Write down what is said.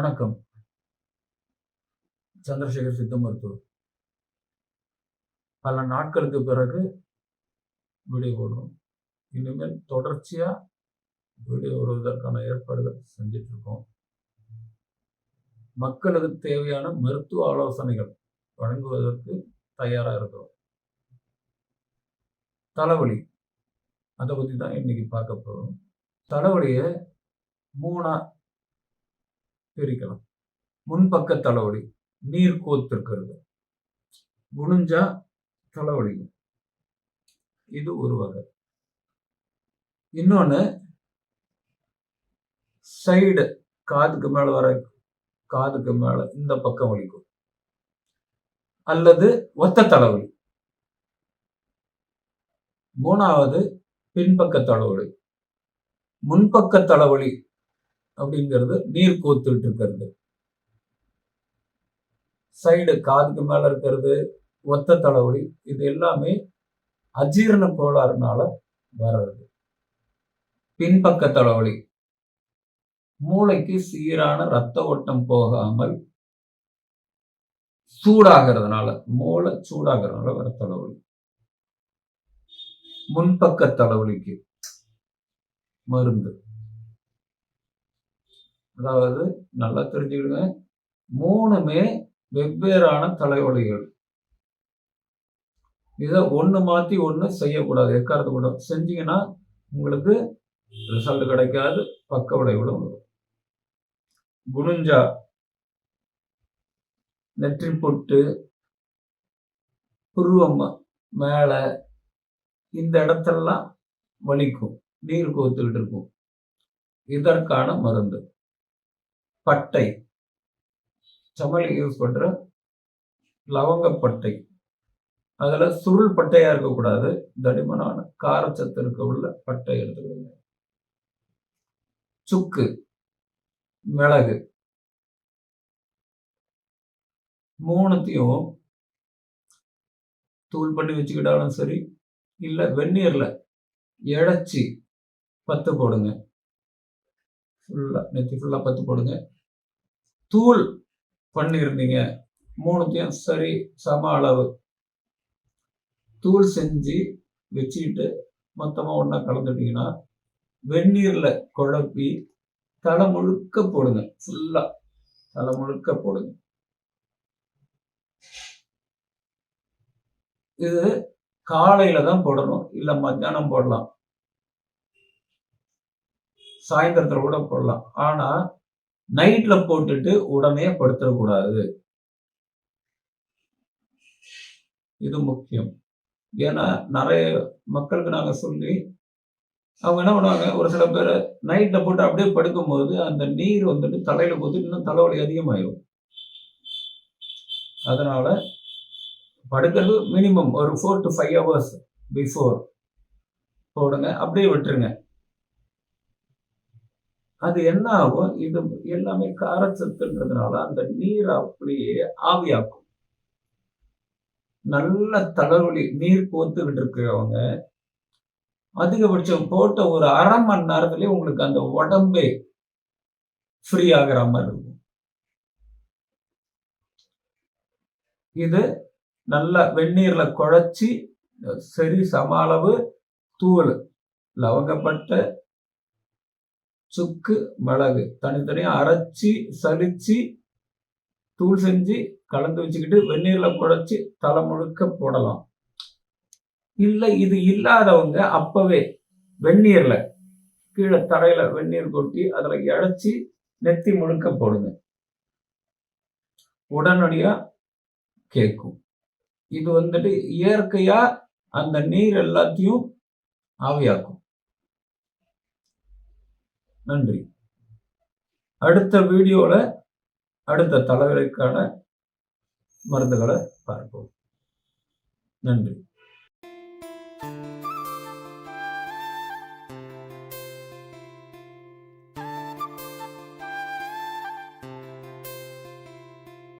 வணக்கம். சந்திரசேகர் சித்த மருத்துவர். பல நாட்களுக்கு பிறகு வீடியோ போடுறோம். இனிமேல் தொடர்ச்சியாக வீடியோ வருவதற்கான ஏற்பாடுகள் செஞ்சுட்டு இருக்கோம் மக்களுக்கு தேவையான மருத்துவ ஆலோசனைகள் வழங்குவதற்கு தயாராக இருக்கிறோம். தலைவலி அதை பற்றி தான் இன்னைக்கு பார்க்க போகிறோம் தலைவலியை மூணா பிரிக்கலாம். முன்பக்க தலைவலி நீர் கோத்திருக்கிறது. குனிஞ்சா தலைவலி இது ஒரு வகை. இன்னொன்று சைடு காதுக்கு மேலே வர காதுக்கு மேலே இந்த பக்கம் வலிக்கும். அல்லது ஒத்த தலைவலி. மூணாவது பின்பக்க தலைவலி. முன்பக்க தலைவலி அப்படிங்கிறது நீர் கோத்துட்டு இருக்கிறது சைடு காதுக்கு மேல இருக்கிறது ஒத்த தலைவலி இது எல்லாமே அஜீரண கோளாறுனால வர்றது. பின்பக்க தலைவலி. மூளைக்கு சீரான ரத்த ஓட்டம் போகாமல் சூடாகிறதுனால மூளை சூடாகிறதுனால வர தலைவலி. முன்பக்க தலைவலிக்கு மருந்து. அதாவது நல்லா தெரிஞ்சுக்கிடுங்க. மூணுமே வெவ்வேறான தலைவலிகள். இதை ஒன்று மாற்றி ஒன்று செய்யக்கூடாது. எக்காரத்தை கூட செஞ்சீங்கன்னா உங்களுக்கு ரிசல்ட் கிடைக்காது பக்க விளைவுகளும் வரும். குனிஞ்சா நெற்றி பொட்டு புருவம் மேலே இந்த இடத்தெல்லாம் வலிக்கும். நீர் கோத்துக்கிட்டு இருக்கும். இதற்கான மருந்து. பட்டை. சமையல் யூஸ் பண்ற லவங்கப்பட்டை அதில் சுருள் பட்டையாக இருக்கக்கூடாது. தடிமனான காரச்சத்து இருக்க உள்ள பட்டை எடுத்துக்கிடுங்க சுக்கு மிளகு. மூணுத்தையும் தூள் பண்ணி வச்சுக்கிட்டாலும் சரி இல்லை வெந்நீரில் இழைச்சி பத்து போடுங்க. ஃபுல்லாக நெத்தி ஃபுல்லாக பத்து போடுங்க. தூள் பண்ணியிருந்தீங்க மூணுத்தையும் சரி சம அளவு. தூள் செஞ்சு வச்சுக்கிட்டு மொத்தமாக ஒன்றா கலந்துட்டீங்கன்னா வெந்நீரில் குழப்பி தலை முழுக்க போடுங்க. ஃபுல்லாக தலை முழுக்க போடுங்க. இது காலையில தான் போடணும். இல்லை மத்தியானம் போடலாம். சாயந்தரத்தில் கூட போடலாம். ஆனால் நைட்டில் போட்டுட்டு உடனே படுத்துடக்கூடாது இது முக்கியம். ஏன்னா நிறைய மக்களுக்கு நாங்கள் சொல்லி அவங்க என்ன பண்ணுவாங்க? ஒரு சில பேர் நைட்டில் போட்டு அப்படியே படுக்கும்போது அந்த நீர் வந்துட்டு தலையில் போட்டு இன்னும் தலைவலி அதிகமாயிடும் அதனால படுக்கிறது மினிமம் ஒரு four to five hours before போடுங்க. அப்படியே விட்டுருங்க. அது என்ன ஆகும் இது எல்லாமே காரச்சத்துன்றதுனால அந்த நீர் அப்படியே ஆவியாக்கும். நல்ல தலைவலி நீர் கோத்துக்கிட்டு இருக்கிறவங்க அதிகபட்சம் போட்ட ஒரு அரை மணி நேரத்துலயே உங்களுக்கு அந்த உடம்பே ஃப்ரீ ஆகிற மாதிரி இருக்கும். இது நல்லா வெந்நீர்ல குழைச்சி சரி சம அளவு தூள் லவங்கப்பட்ட சுக்கு மிளகு. தனித்தனியாக அரைச்சி சலிச்சு தூள் செஞ்சு கலந்து வச்சுக்கிட்டு வெந்நீரில் குழச்சி தலை முழுக்க போடலாம். இல்லை இது இல்லாதவங்க அப்பவே வெந்நீரில் கீழே தரையில் வெந்நீர் கொட்டி அதில் இழைச்சி நெத்தி முழுக்க போடுங்க. உடனடியாக கேட்கும். இது வந்துட்டு இயற்கையாக அந்த நீர் எல்லாத்தையும் ஆவியாக்கும். நன்றி. அடுத்த வீடியோவில் அடுத்த தலைவருக்கான மருந்துகளை பார்ப்போம். நன்றி.